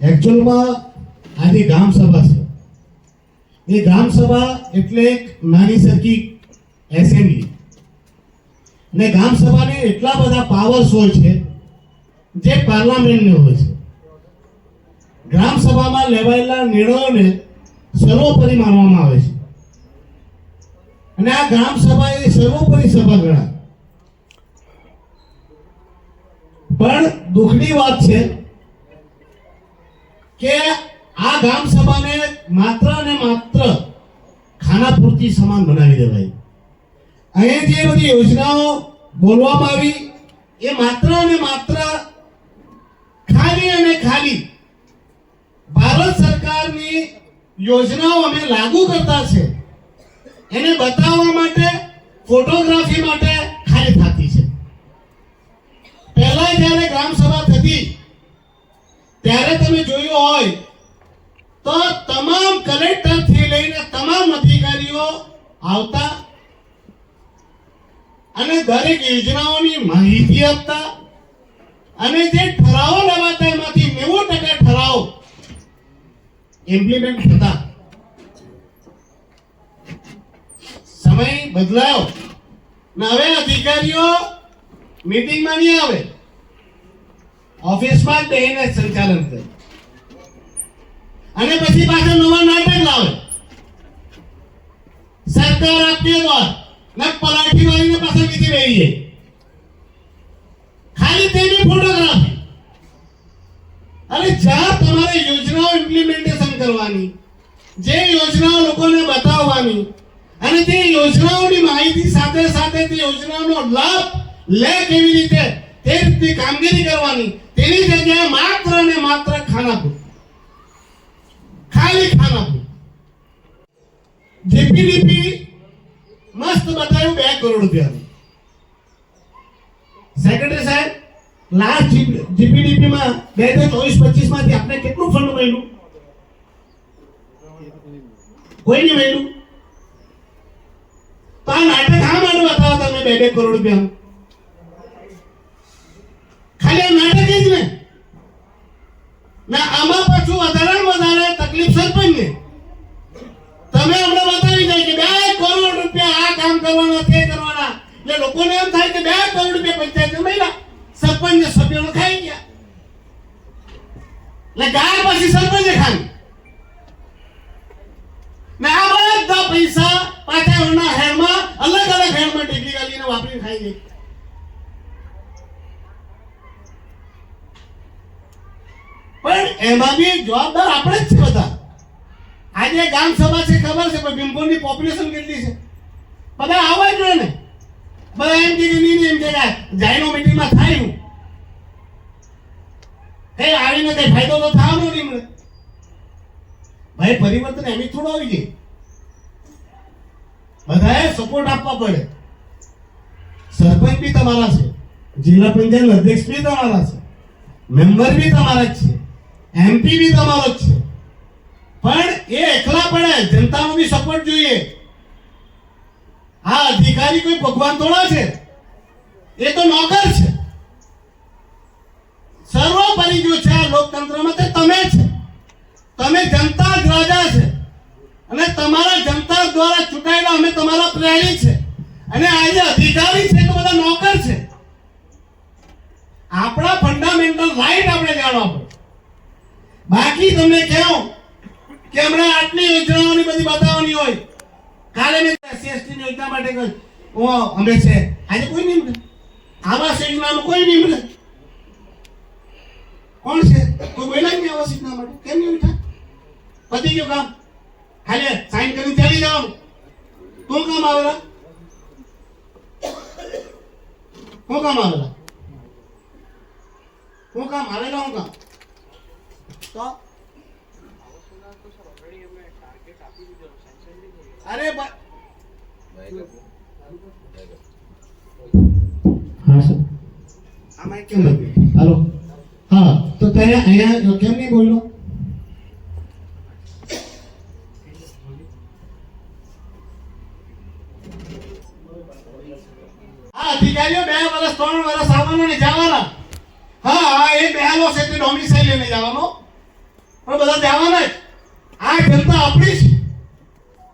એકચ્યુઅલમાં આજે ગ્રામ સભા છે. એ ગ્રામ સભા એટલે એક નાની સરખી એસેમ્બલી. ને ગ્રામ સભાને એટલા બધા પાવર્સ હોય છે જે પાર્લામેન્ટને હોય છે. ગ્રામ સભામાં લેવાયેલા નિર્ણયોને સર્વોપરી માનવામાં આવે છે. અને આ ગ્રામ સભા એ સર્વોપરી સભા ગણાય. પણ દુઃખની વાત છે કે આ ગામ સભાને માત્ર ને માત્ર ખાના પૂરતી સમાન બનાવી દેવાય. અહીંયા જે બધી યોજનાઓ બોલવામાં આવી. એ માત્ર ને માત્ર ખાલી અને ખાલી ભારત સરકારની યોજનાઓ અમે લાગુ કરતા છે. એને બતાવવા માટે, ફોટોગ્રાફી માટે ખાલી થતી છે. પહેલા જ્યારે ગ્રામ સભા થતી ત્યારે તમે જોયું હોય, તો તમામ કલેક્ટરથી લઈને તમામ અધિકારીઓ આવતા અને દરેક યોજનાઓની માહિતી આપતા અને જે ઠરાવો લેવાતા એમાંથી નેવું ટકા ઠરાવ ઇમ્પ્લિમેન્ટ થતા. સમય બદલાયો. ને હવે અધિકારીઓ મીટિંગમાં નહીં આવે. ઓફિસમાં બેહીને સંચાલન કરે. અને પછી પાછો નવા નાટક લાવે. સરકાર આપતી દ્વાર ને પલાઠી મારીને પાછા બીજી બેહી ખાલી તેની ફોટોગ્રાફી. અને જ્યાં તમારે યોજનાઓ ઇમ્પ્લિમેન્ટેશન કરવાની, જે યોજનાઓ લોકોને બતાવવાની, અને તે યોજનાઓની માહિતી સાથે સાથે તે યોજનાઓનો લાભ લે કેવી રીતે? તે રીતની કામગીરી કરવાની. તેની જગ્યાએ માત્ર ને માત્ર ખાનાપુર ખાલી ખાનાપુર જીપીડીપી મસ્ત બતાવ્યું બે કરોડ રૂપિયાનું. સેક્રેટરી સાહેબ લાસ્ટ જીપીડીપી માં બે હજાર ચોવીસ પચીસમાંથી આપણે કેટલું ફંડ મળ્યું? કોઈ નહીં મળ્યું? તો આ નાટક હા માટે બતાવો તમે બે બે કરોડ રૂપિયા ખાલી આ નાટક જ ને ના આમાં પાછું વધારે ને વધારે તકલીફ સરપંચને તમે અમને બતાવી જાય કે બે કરોડ રૂપિયા આ કામ કરવાના, તે કરવાના. એટલે લોકોને એમ થાય કે બે કરોડ રૂપિયા પંચાયત મળ્યા. સરપંચ સભ્યોને ખાઈ ગયા. એટલે ગાય પછી સરપંચે ખાવી ને આ બધા પૈસા પાછા હેડમાં અલગ અલગ હેડમાં ટેકલી ગાલીને વાપરીને ખાઈ ગઈ પણ એમાં બી જવાબદાર આપણે જ છે બધા. આજે ગામ સભા છે, ખબર છે, પણ ભીમપુરની પોપ્યુલેશન કેટલી છે? બધા આવવા જોઈએ ને. બધા એમ કે નહીં એમ કે જાયનો મીટિંગમાં થાય હું. કઈ આવીને કઈ ફાયદો તો થવાનો નહીં મળે. ભાઈ, પરિવર્તન એમ થોડો આવી જાય. બધાએ સપોર્ટ આપવા પડે. સરપંચ બી તમારા છે. જિલ્લા પંચાયત અધ્યક્ષ બી તમારા છે. મેમ્બર બી તમારા જ છે. એમપી બી તમારો જ છે. પણ એ એકલા પડે જનતાનો બી સપોર્ટ જોઈએ. આ અધિકારી કોઈ ભગવાન થોડા છે? એ તો નોકર છે. સર્વોપરી જો છે આ લોકતંત્રમાં તે તમે છે. તમે જનતા જ રાજા છે. અને તમારા જનતા દ્વારા ચૂંટાયેલા અમે તમારા પ્રેરણી છે. અને આજે અધિકારી છે તો બધા નોકર છે. આપણા ફંડામેન્ટલ રાઈટ આપણે જાણવા પડે બાકી તમને કહું કે હમણાં આટલી યોજનાઓની બધી બતાવવાની હોય. કાલે મેં એસસી ની યોજના માટે કહ્યું. ઓ અમે છે. આજે કોઈ નહીં મળે આવાસ યોજનામાં કોઈ નહીં મળે કોણ છે? કોઈ બોલા નહીં આવાસ યોજના માટે? કેમ નહીં બેઠા પતી ગયું કામ. ખાલી સાઈન કરીને ચાલી જવાનું. તું કામ આવેલા? કોણ કામ આવેલા? કોણ કામ આવેલા હું કામ? તો અરે હા સર. આ માઇક કેમ લાગ્યું? હાલો. હા તો ત્યારે અહીંયા કેમ નહીં બોલ્યો? આ અધિકારીઓ બે વર્ષ ત્રણ વર્ષ આવવાનો ને જવાના. હા હા એ બેહાલો છે તે ડોમિસાઇલ લઈને જવાનો. પણ બધા જવાના જ. આ જનતા આપણી છે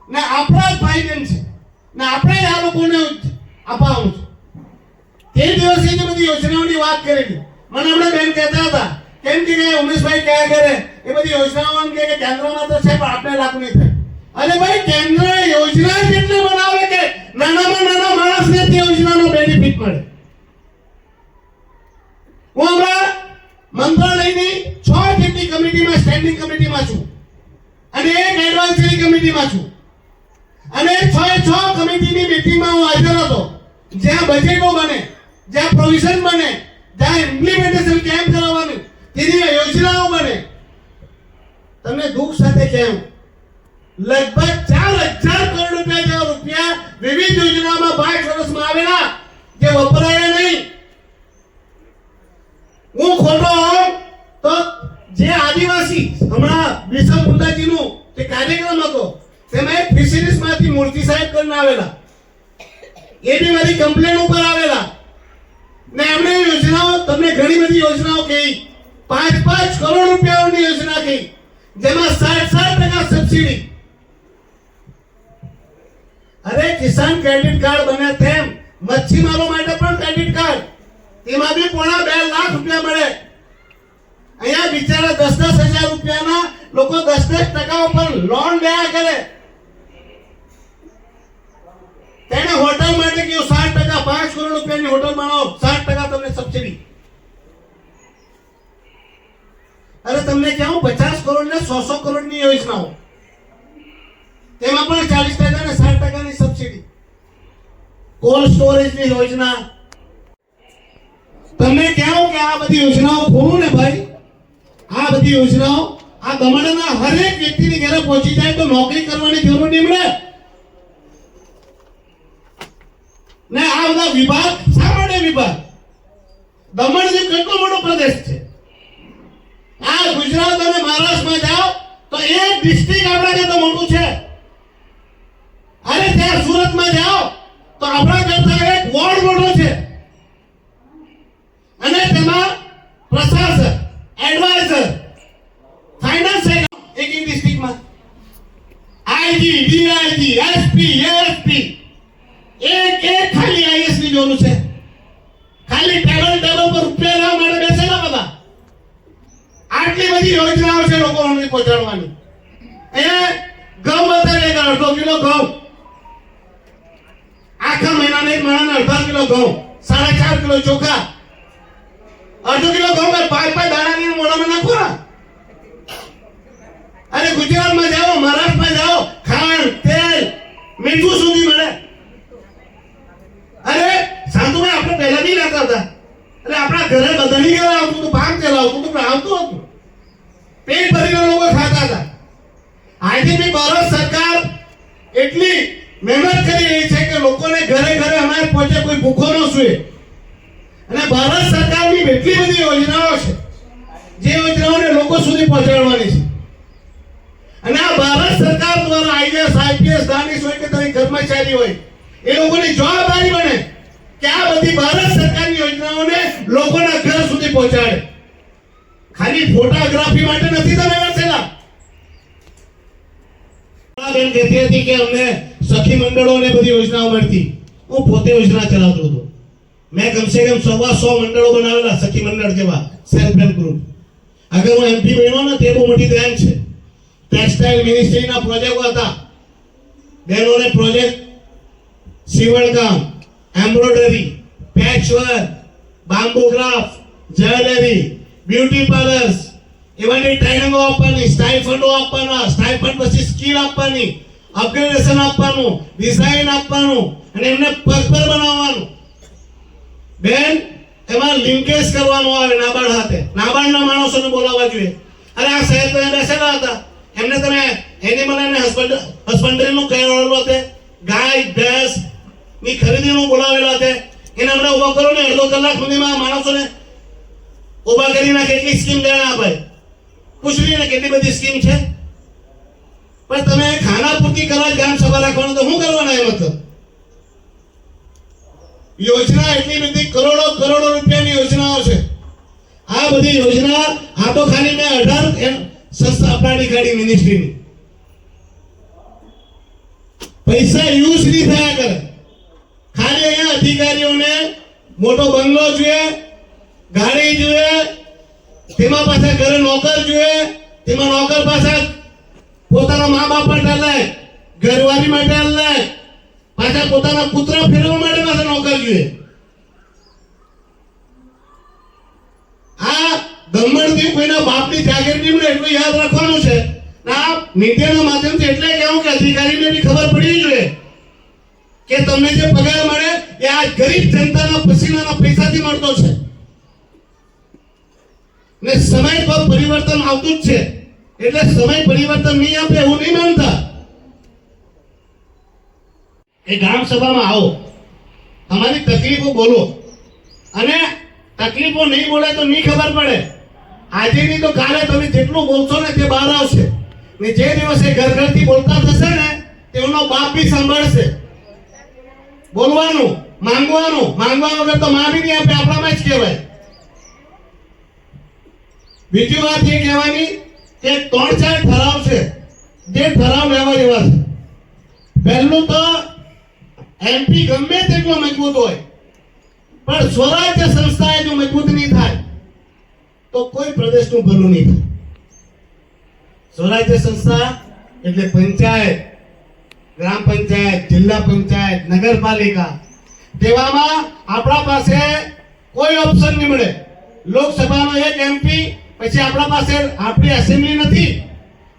ને આપણા જ ભાઈ બહેન છે. ને આપણે આ લોકોને અપાવું છે. તે દિવસે જે બધી યોજનાઓની વાત કરેલી, મને હમણાં બેન કહેતા હતા, કેમ કે ઉમેશભાઈ કયા કરે એ બધી યોજનાઓ કે કેન્દ્રમાં તો છે, પણ આપણે લાગુ નહીં થાય. અરે ભાઈ કેન્દ્ર યોજના કેટલી બનાવે કે નાનામાં નાના માણસને તે યોજનાનો બેનિફિટ મળે. હું હમણાં મંત્રાલયની છ જેટલી કમિટીમાં સ્ટેન્ડિંગ કમિટીમાં છું. અને એક એડવાન્સરી કમિટીમાં છું. અને છ છ કમિટીની મીટિંગમાં હું હાજર હતો. જ્યાં બજેટો બને, જ્યાં પ્રોવિઝન બને, જ્યાં ઇમ્પ્લિમેન્ટેશન કેમ કરાવવાનું તેની યોજનાઓ બને. તમને દુઃખ સાથે કેમ લગભગ ચાર હજાર કરોડ રૂપિયા જેવા રૂપિયા વિવિધ યોજનામાં પાંચ વર્ષમાં આવેલા, જે વપરાયા નહીં. હું ખોટો હોઉં તો જે આદિવાસી હમણાં બિરસા મુંડાજીનું જે કાર્યક્રમ હતો તેમાં એક ફિશરીઝમાંથી મૂર્તિ સાહેબ કરીને આવેલા. એ બી મારી કમ્પ્લેન ઉપર આવેલા. ને એમણે યોજનાઓ, તમને ઘણી બધી યોજનાઓ કહી. પાંચ પાંચ કરોડ રૂપિયાની યોજના કહી. જેમાં સાત સાત ટકા સબસિડી અરે, કિસાન ક્રેડિટ કાર્ડ બને તેમ મચ્છીમારો માટે પણ ક્રેડિટ કાર્ડ તેમાં બી પોણા બે લાખ રૂપિયા મળે. અહીંયા બિચારા દસ દસ હજાર રૂપિયાના લોકો દસ દસ ટકા ઉપર લોન લેયા કરે સ્ટોરેજની યોજના. તમે કહો કે આ બધી યોજનાઓ ખોરું ને ભાઈ? આ બધી યોજનાઓ આ દમણના હરેક વ્યક્તિની ઘરે પહોંચી જાય તો નોકરી કરવાની જરૂર નહીં મળે. ને આ બધા વિભાગ, સામાન્ય વિભાગ. દમણ જે કેટલો મોટો પ્રદેશ છે? આ ગુજરાત અને મહારાષ્ટ્રમાં જાઓ તો એક ડિસ્ટ્રિક્ટ આપણા કરતા મોટું છે. અરે ત્યાં સુરતમાં જાઓ તો આપણા કરતા એક વોર્ડ મોટો છે અને તેમાં પ્રશાસક એડવાઇઝર ફાઇનાન્સ એક એક ડિસ્ટ્રિક્ટમાં આઈજી ડીઆઈજી એસપી એસપી એક એક ખાલી આઈએસની જરૂર છે ખાલી ટેબલ ટેબલ પર રૂપિયા લેવા માટે બેસેલા બધા આટલી બધી યોજનાઓ છે લોકો સુધી પહોંચાડવાની અહીંયા ઘઉં બતાવે અડધો કિલો ઘઉં આખા મહિનાને એક માણસને અડધા કિલો ઘઉં સાડા ચાર કિલો ચોખા. અડધો કિલો ઘઉં મેં પાંચ પાંચ દાણાની મોઢામાં નાખો ને. અને ગુજરાતમાં જાઓ, મહારાષ્ટ્રમાં જાઓ, ખાંડ, તેલ, મીઠું સુધી મળે. અરે, સાંતુભાઈ, આપણે પહેલા નહીં રહેતા હતા. એટલે આપણા ઘરે બધાની ઘરે આવતું હતું તેલ આવતું હતું આવતું હતું. પેટ ભરીને લોકો ખાતા હતા. આજે બી ભારત સરકાર એટલી મહેનત કરી રહી છે કે લોકોને ઘરે ઘરે અમારે પહોંચે કોઈ ભૂખો ન સુએ. અને ભારત સરકારની એટલી બધી યોજનાઓ છે, જે યોજનાઓને લોકો સુધી પહોંચાડવાની છે. અને આ ભારત સરકાર દ્વારા આઈએસ આઈપીએસ, દાનિશ હોય કે તમે કર્મચારી હોય, એ લોકોની જવાબદારી બને કે આ બધી ભારત સરકારની યોજનાઓને લોકોના ઘર સુધી પહોંચાડે. ખાલી ફોટોગ્રાફી માટે નથી તમે બેન કહેતી હતી કે અમને સખી મંડળોને બધી યોજનાઓ મળતી. હું પોતે યોજના ચલાવતો હતો. મેં કમસે કમ સવા સો મંડળો બનાવેલા સખી મંડળ જેવા સેલ્ફ હેલ્પ ગ્રુપ. આગળ હું એમપી બન્યો ને તે બહુ મોટી દેન છે. ટેક્સટાઇલ મિનિસ્ટ્રીના પ્રોજેક્ટ હતા. બહેનોને પ્રોજેક્ટ સીવણકામ એમ્બ્રોઇડરી પેચવર્ક બામ્બોગ્રાફ જ્વેલરી, બ્યુટી પાર્લર્સ એવાની ટ્રેનિંગો આપવાની સ્ટાઇફંડો આપવાના સ્ટાઇફંડ પછી સ્કિલ આપવાની અપગ્રેડેશન આપવાનું ડિઝાઇન આપવાનું અને એમને પગભર બનાવવાનું બેન એમાં લિંકેજ કરવાનું આવે નાબાર્ડ હાથે નાબાર્ડના માણસોને બોલાવવા જોઈએ અરે આ સાહેબ તો બેસેલા હતા એમને તમે એનિમલ અને હસબન્ડ હસબન્ડરીનું કહેવાયેલું હતું ગાય ભેંસની ખરીદીનું બોલાવેલા હતા એને હમણાં ઊભા કરો ને અડધો કલાક સુધીમાં માણસોને ઊભા કરીને કેટલી સ્કીમ લેણા આપે પૂછવી ને કેટલી બધી સ્કીમ છે? પણ તમે ખાના પૂરતી કરવા જ સભા રાખવાનું તો શું કરવાના એમ તો યોજના એટલી બધી કરોડો કરોડો રૂપિયાની યોજનાઓ છે. આ બધી યોજના આ ખાલી મેં અઢાર સંસ્થા અપનાવી ગાડી મિનિસ્ટ્રીની પૈસા યુઝ નહીં થયા કરે. ખાલી અહીંયા અધિકારીઓને મોટો બંગલો જોઈએ, ગાડી જોઈએ તેમાં પાછા ઘરે નોકર જોઈએ, તેમાં નોકર પાછા પોતાના મા બાપ માટે લે ઘરવાળી માટે લે પાછા પોતાના પુત્ર ફેરવવા માટે પાછા નોકર જોઈએ. આ દમણથી કોઈના બાપની જાગીર નહીં મળે એટલું યાદ રાખવાનું છે. આ મીડિયાના માધ્યમથી એટલે કહેવું કે અધિકારીને બી ખબર પડવી જોઈએ કે તમને જે પગાર મળે એ આ ગરીબ જનતાના પસીનાના પૈસાથી મળતો છે. ને સમય પર પરિવર્તન આવતું જ છે. એટલે સમય પરિવર્તન નહીં આપે એવું નહીં માનતા. એ ગામ સભામાં આવો. તમારી તકલીફો બોલો. અને તકલીફો નહીં બોલે તો નહીં ખબર પડે. આજે નહીં તો કાલે તમે જેટલું બોલશો ને તે બહાર આવશે. ને જે દિવસે ઘર ઘરથી બોલતા થશે ને તેઓનો બાપ બી સાંભળશે. બોલવાનું, માંગવાનું, માંગવા વગર તો માં બી નહીં આપે, આપણામાં જ કહેવાય. બીજી વાત એ કહેવાની કે ત્રણ ચાર ઠરાવ છે. જે ઠરાવ લેવા જેવા છે. પહેલું તો એમપી ગમે તેટલો મજબૂત હોય, પણ સ્વરાજ્ય સંસ્થાએ જો મજબૂત નહીં થાય, તો કોઈ પ્રદેશનું ભલું નહીં થાય. સ્વરાજ્ય સંસ્થા એટલે પંચાયત, ગ્રામ પંચાયત, જિલ્લા પંચાયત, નગરપાલિકા, તેવામાં આપણા પાસે કોઈ ઓપ્શન નહીં મળે. લોકસભાનો એક એમપી પછી આપણા પાસે આપણી એસેમ્બલી નથી.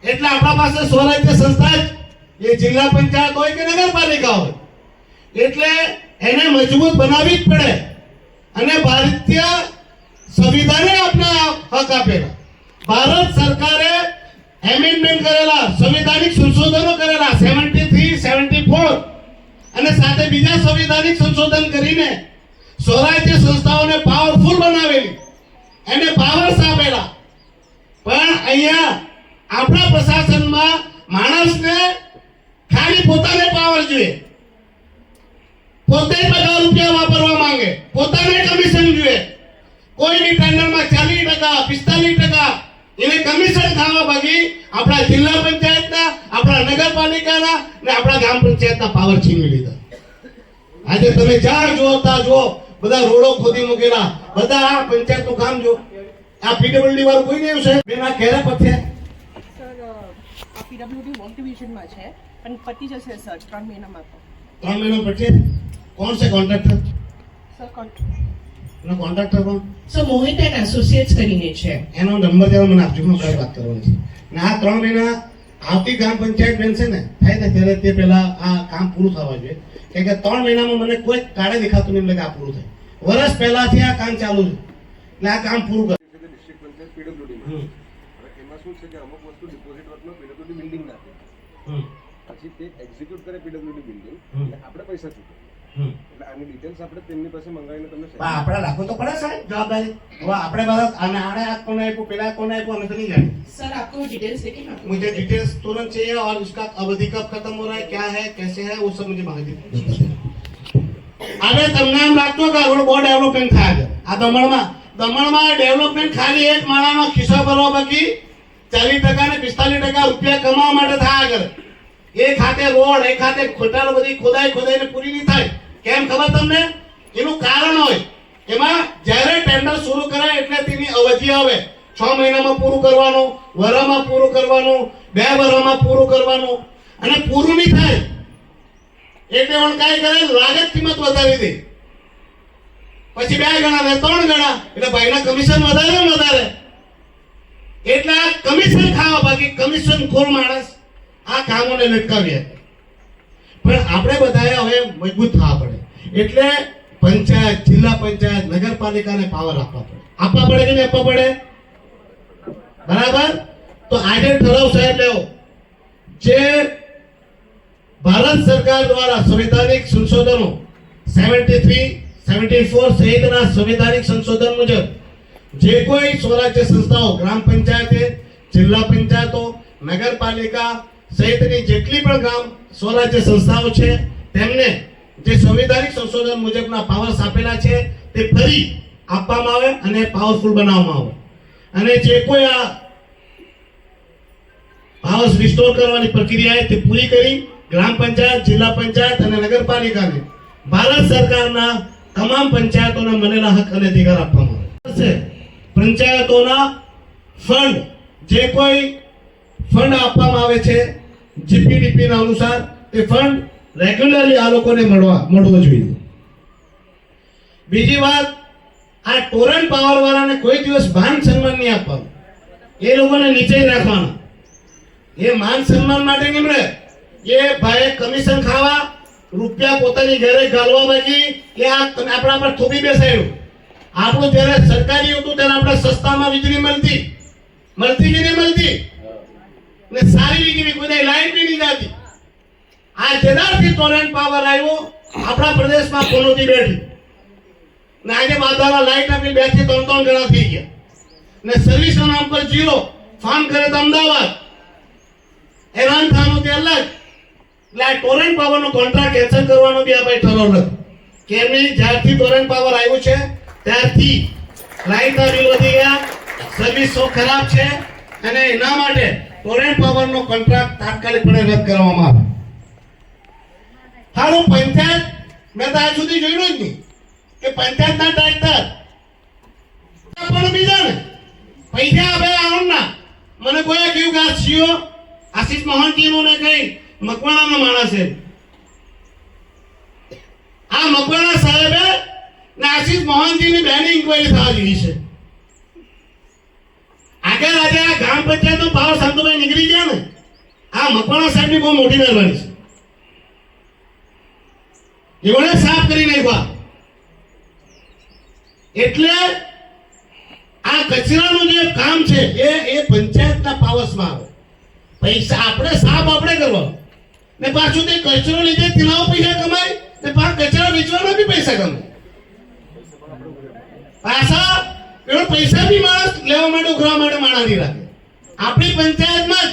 એટલે આપણા પાસે સ્વરાજ્ય સંસ્થા જ એ જિલ્લા પંચાયત હોય કે નગરપાલિકા હોય. એટલે એને મજબૂત બનાવવી જ પડે. અને ભારતીય સંવિધાને આપણે હક આપેલા. ભારત સરકારે એમેન્ડમેન્ટ કરેલા, સંવિધાનિક સંશોધનો કરેલા 73 74 અને સાથે બીજા સંવિધાનિક સંશોધન કરીને સ્વરાજ્ય સંસ્થાઓને પાવરફુલ બનાવેલી. એને પાવર્સ આપેલા. પણ અહીંયા આપણા પ્રશાસનમાં માણસને ખાલી પોતાને પાવર જોઈએ. પોતે બધા રૂપિયા વાપરવા માંગે. પોતાને કમિશન જોઈએ. કોઈની ટેન્ડરમાં ચાલીસ ટકા, પિસ્તાલીસ ટકા, એને કમિશન ખાવા બાકી આપણા જિલ્લા પંચાયતના, આપણા નગરપાલિકાના ને આપણા ગ્રામ પંચાયતના પાવર છીનવી લીધા. આજે તમે જ્યાં જોતા જો બધા રોડો ખોદી મૂકેલા. બધા આ પંચાયતનું કામ જો આ પીડબ્લ્યુડી વાળું કોઈ નહીં છે? મેં આ ક્યારે પથે સર આ પીડબ્લ્યુડી વોક ડિવિઝનમાં છે પણ પતી જશે સર ત્રણ મહિનામાં તો. ત્રણ મહિના પછી કોણ છે કોન્ટ્રાક્ટર? સર એનો કોન્ટ્રાક્ટર કોણ? સો મોહિત એન્ડ એસોસિએટ્સ કરીને છે. એનો નંબર જરા મને આપજો હું વાત કરવાની છે ને આ ત્રણ મહિના આવતી ગ્રામ પંચાયત બેન છે ને થાય ને ત્યારે તે પહેલાં આ કામ પૂરું થવા જોઈએ. કેમ કે ત્રણ મહિનામાં મને કોઈ કાળે દેખાતું નહીં એટલે આ પૂરું થાય. વર્ષ પહેલાથી આ કામ ચાલુ છે. એટલે આ કામ પૂરું કર છે કે ડિસ્ટ્રિક્ટ પંચાયત પીડબ્લ્યુડીમાં હમ, હવે એમાં શું છે કે અમુક વસ્તુ ડિપોઝિટ વર્કમાં પીડબ્લ્યુડી બિલ્ડિંગ નાખે હમ, પછી તે એક્ઝિક્યુટ કરે પીડબ્લ્યુડી બિલ્ડિંગ હમ. એટલે આપણે પૈસા ચૂકવીએ હમ. એટલે આની ડિટેલ્સ આપણે તેમની પાસે મંગાવીને તમને પણ આપણે રાખવું તો પડે સાહેબ જવાબદારી હવે આપણે બધા આને આને આ કોને આપ્યું પેલા કોને આપ્યું અમે તો નહીં જાણીએ सर आपको डिटेल्स लेके मैं आपको मुझे डिटेल्स तुरंत चाहिए और उसका अवधि कब खत्म हो रहा है क्या है कैसे है वो सब मुझे माहिती હવે તમને એમ લાગતું કે આપણું બહુ ડેવલપમેન્ટ થાય છે આ દમણમાં દમણમાં ડેવલપમેન્ટ ખાલી એક માળાનો ખિસ્સો ભરવા બાકી ચાલીસ ટકા ને પિસ્તાલીસ ટકા રૂપિયા કમાવા માટે થાય કરે એ ખાતે રોડ, એ ખાતે ખોટાળ બધી ખોદાઈ ખોદાઈને પૂરી નહીં થાય. કેમ ખબર તમને? એનું કારણ હોય એમાં જ્યારે ટેન્ડર શરૂ કરાય એટલે તેની અવધિ આવે. છ મહિનામાં પૂરું કરવાનું, વરામાં પૂરું કરવાનું, બે વરામાં પૂરું કરવાનું અને પૂરું નહીં થાય. એટલે પણ કાંઈ કરે, લાગત કિંમત વધારી દે. પછી બે ગણા ને ત્રણ ગણા. એટલે ભાઈના કમિશન વધારે વધારે. એટલે કમિશન ખાવા બાકી કમિશન ખોર માણસ આ કામોને લટકાવી શકે પણ આપણે બધાએ હવે મજબૂત થવા પડે. એટલે પંચાયત, જિલ્લા પંચાયત, નગરપાલિકાને પાવર આપવા પડે. આપવા પડે કે નહીં આપવા પડે? બરાબર? તો આજે ઠરાવ સાહેબ લેવો. જે ભારત સરકાર દ્વારા સંવિધાનિક સંશોધનો 73 74 સહિતના સંવિધાનિક સંશોધન મુજબ જે કોઈ સ્વરાજ્ય સંસ્થાઓ, ગ્રામ પંચાયતે, જિલ્લા પંચાયતો, નગરપાલિકા સહિતની જેટલી પણ ગ્રામ સ્વરાજ્ય સંસ્થાઓ છે, તેમને જે સંવિધાનિક સંશોધન મુજબના પાવર્સ આપેલા છે, તે ફરી આપવામાં આવે અને પાવરફુલ બનાવવામાં આવે. અને જે કોઈ આ પાવર્સ રિસ્ટોર કરવાની પ્રક્રિયા તે પૂરી કરી ગ્રામ પંચાયત, જિલ્લા પંચાયત અને નગરપાલિકાને ભારત સરકારના તમામ પંચાયતોને મળેલા હક અને અધિકાર આપવામાં આવે. પંચાયતોના ફંડ જે કોઈ ફંડ આપવામાં આવે છે જીપીડીપીના અનુસાર તે ફંડ રેગ્યુલરલી આ લોકોને મળવા, મળવો જોઈએ. બીજી વાત, આ ટોરન્ટ પાવરવાળાને કોઈ દિવસ માન સન્માન નહીં આપવાનું. એ લોકોને નીચે રાખવાના. એ માન સન્માન માટે નીમડે એ ભાઈ કમિશન ખાવા રૂપિયા પોતાની ઘરે ગાળવા માંગી કે આ તમે આપણા પર થોપી બેસાડ્યું. આપણું જ્યારે સરકારી હતું ત્યારે આપણે સસ્તામાં વીજળી મળતી. મળતી કે નહીં મળતી? ને સારી વીજળી કોઈ લાઈન બી નહીં જાતી. આ જેનાથી ટોરેન્ટ પાવર આવ્યો આપણા પ્રદેશમાં ફોલોથી બેઠી. ને આજે માતાના લાઈટ આપી બેથી ત્રણ ત્રણ ગણા થઈ ગયા. ને સર્વિસના નામ પર જીરો ફાર્મ કરે તો અમદાવાદ. હેરાન થવાનું તે અલગ એટલે આ ટોરેન્ટ પાવરનો કોન્ટ્રાક્ટ કેન્સલ કરવાનો બી આપણે ઠરાવ કે એમની જ્યારથી ટોરેન્ટ પાવર આવ્યું છે, ત્યારથી લાઈટના બિલ વધી ગયા સર્વિસો ખરાબ છે, અને એના માટે ટોરેન્ટ પાવરનો કોન્ટ્રાક્ટ તાત્કાલિકપણે રદ કરવામાં આવે. હારું પંચાયત, મેં તો આજ સુધી જોયું જ નહીં કે પંચાયતના ટ્રેક્ટર પણ બીજા ને. પૈસા આપે આવડના મને કોઈ કહ્યું કે આ સીઓ, આશીષ મોહનજીનું ને કઈ મકવાણાનો માણસ છે. આ મકવાણા સાહેબે ને આશીષ મોહનજીની બેની ઇન્કવાયરી થવા જેવી છે. આગળ આજે આ ગ્રામ પંચાયતનો પાવર શાંતુભાઈ નીકળી ગયા ને, આ મકવાણા સાહેબની બહુ મોટી મહેરબાની છે. એવડે સાફ કરી નાખ્યા. એટલે આ કચરાનું જે કામ છે, એ એ પંચાયતના પાવસમાં આવે. પૈસા આપણે સાફ આપણે કરવાનો ને પાછું તે કચરો લીધે તેનાઓ પૈસા કમાય, ને પાછા કચરા વેચવાના બી પૈસા કમાય. પાછા એનો પૈસા બી માણસ લેવા માટે ઉઘરા માટે માણા નહીં રાખે. આપણી પંચાયતમાં જ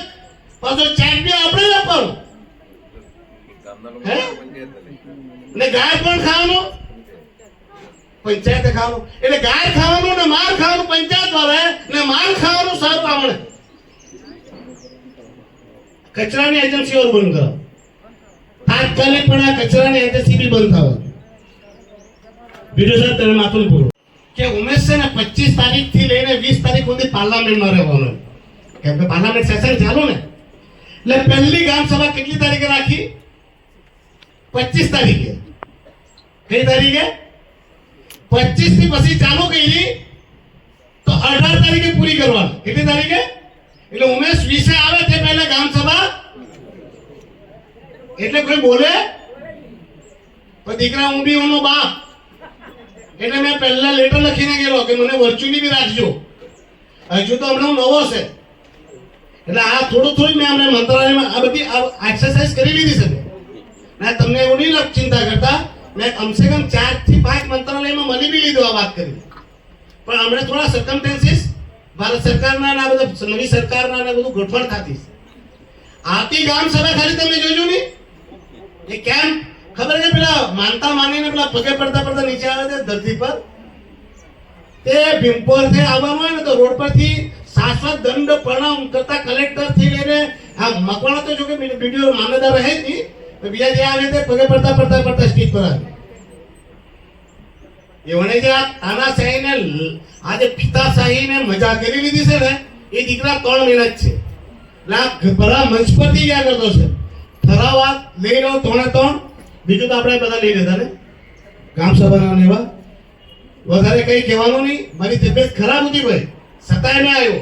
પાછો ચેક બી આપણે જ આપવાનો. ને ગાય પણ ખાવાનું. પંચાયતે ખાવાનું. એટલે ગાય ખાવાનું ને માર ખાવાનું પંચાયત વાળા ને માર ખાવાનું સારું આવડે કચરાની એજન્સીઓ બંધ કરો. તાત્કાલિક પણ આ કચરાને એજન્સી બી બંધ થવા બીજું સાહેબ તમે માથું પૂરો કે ઉમેશ છે ને પચીસ તારીખથી લઈને વીસ તારીખ સુધી પાર્લામેન્ટમાં રહેવાનો. કેમ કે પાર્લામેન્ટ સેશન ચાલુ ને? એટલે પહેલી ગ્રામ સભા કેટલી તારીખે રાખી? પચીસ તારીખે. કઈ તારીખે? પચીસથી પછી ચાલુ કરી તો અઢાર તારીખે પૂરી કરવાની. કેટલી તારીખે? એટલે ઉમેશ વિશે આવે તે પહેલા ગામ એટલે કોઈ બોલે? તો દીકરા હું બી ઓનો બાપ. એટલે મેં પહેલા લેટર લખીને ગયેલો કે મને વર્ચ્યુઅલી બી રાખજો. હજુ તો હમણાં નવો છે. એટલે આ થોડું થોડું મેં હમણાં મંત્રાલયમાં આ બધી એક્સરસાઇઝ કરી લીધી છે મેં. તમને એવું નહીં ચિંતા કરતા. મેં કમસે કમ ચારથી પાંચ મંત્રાલયમાં મળી બી લીધું આ વાત કરી. પણ હમણાં થોડા સર્કમટેન્સીસ ભારત સરકારના આ બધા નવી સરકારના બધું ગોઠવણ થતી આતી ગામ સભા ખાલી તમે જોજો ને. એ કેમ? ખબર છે પેલા માનતા માનીને પેલા પગે પડતા પડતા નીચે આવે છે ધરતી પર? તે ભીમપોરથી આવવાનું હોય ને તો રોડ પરથી શાશ્વત દંડ પ્રણામ કરતા કલેક્ટરથી લઈને આ મકવાણા તો જો કે વીડિયો મામલતદાર રહે જ નહીં બીજા જે આવે તે પગે પડતા પડતા પડતા સ્ટીક પર આવે એવણે જે આ તાનાશાહીને આજે પિતાશાહીને મજા કરી લીધી છે ને, એ દીકરા ત્રણ મહિના જ છે. એટલે આ ભલા મંચ પરથી ગયા કરતો છે. ખરા વાત લઈ લો ત્રણે ત્રણ બીજું તો આપણે બધા લઈ લેતા ને. ગામ સભાના લેવા વધારે કઈ કહેવાનું નહીં. મારી તબિયત ખરાબ હતી ભાઈ. છતાંય મેં આવ્યો.